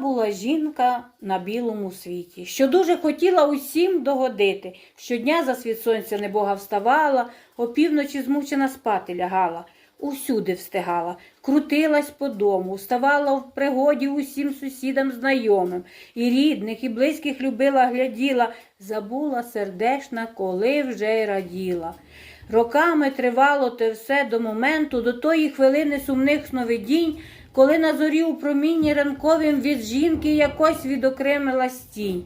була жінка на білому світі, що дуже хотіла усім догодити. Щодня за світ сонця небога вставала, опівночі змучена спати лягала. Усюди встигала, крутилась по дому, ставала в пригоді усім сусідам знайомим, і рідних, і близьких любила, гляділа, забула сердешна, коли вже й раділа. Роками тривало те все до моменту, до тої хвилини сумних сновидінь, коли на зорі у промінні ранковім від жінки якось відокремилась тінь.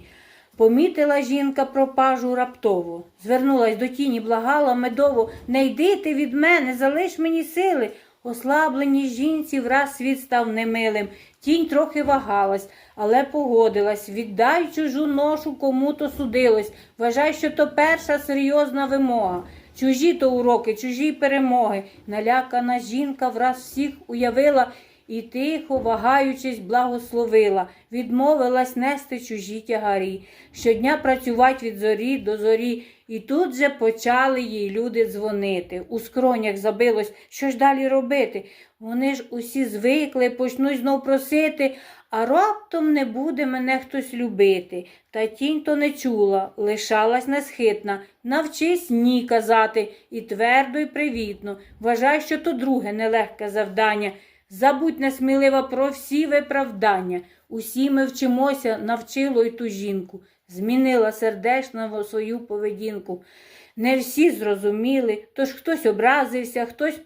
Помітила жінка пропажу раптово, звернулась до тіні, благала медово, не йди ти від мене, залиш мені сили. Ослабленій жінці враз світ став немилим. Тінь трохи вагалась, але погодилась. Віддай чужу ношу, кому то судилось. Вважай, що то перша серйозна вимога. Чужі то уроки, чужі перемоги. Налякана жінка враз всіх уявила і тихо, вагаючись, благословила, відмовилась нести чужі тягарі, щодня працювати від зорі до зорі, і тут же почали їй люди дзвонити. У скронях забилось, що ж далі робити. Вони ж усі звикли, почнуть знов просити, а раптом не буде мене хтось любити. Та тінь то не чула, лишалась несхитна. Навчись ні казати і твердо, і привітно. Вважай, що то друге нелегке завдання. Забудь несмілива про всі виправдання. Усі ми вчимося, навчило й ту жінку, змінила сердечно свою поведінку. Не всі зрозуміли, тож хтось образився, хтось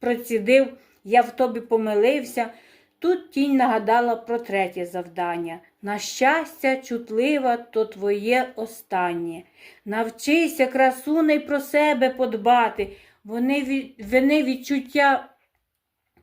процідив, я в тобі помилився. Тут тінь нагадала про третє завдання. На щастя, чутлива, то твоє останнє. Навчися, красуней, про себе подбати. Вони, вони відчуття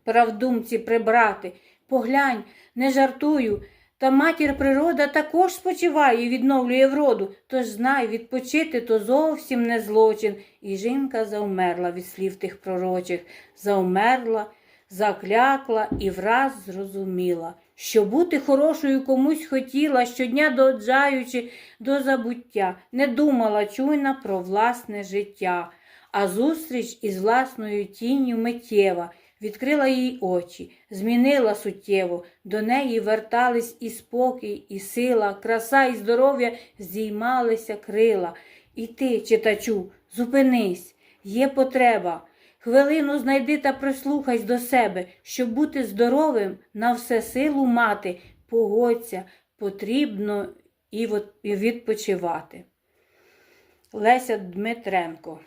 правдумці прибрати. Поглянь, не жартую. Та матір природа також спочиває і відновлює вроду, тож знай, відпочити то зовсім не злочин. І жінка завмерла від слів тих пророчих, завмерла, заклякла і враз зрозуміла, що бути хорошою комусь хотіла, щодня доджаючи до забуття, не думала чуйна про власне життя, а зустріч із власною тінню миттєва відкрила їй очі, змінила суттєво, до неї вертались і спокій, і сила, краса і здоров'я здіймалися крила. І ти, читачу, зупинись, є потреба. Хвилину знайди та прислухайся до себе, щоб бути здоровим, на все силу мати, погодься, потрібно і відпочивати. Леся Дмитренко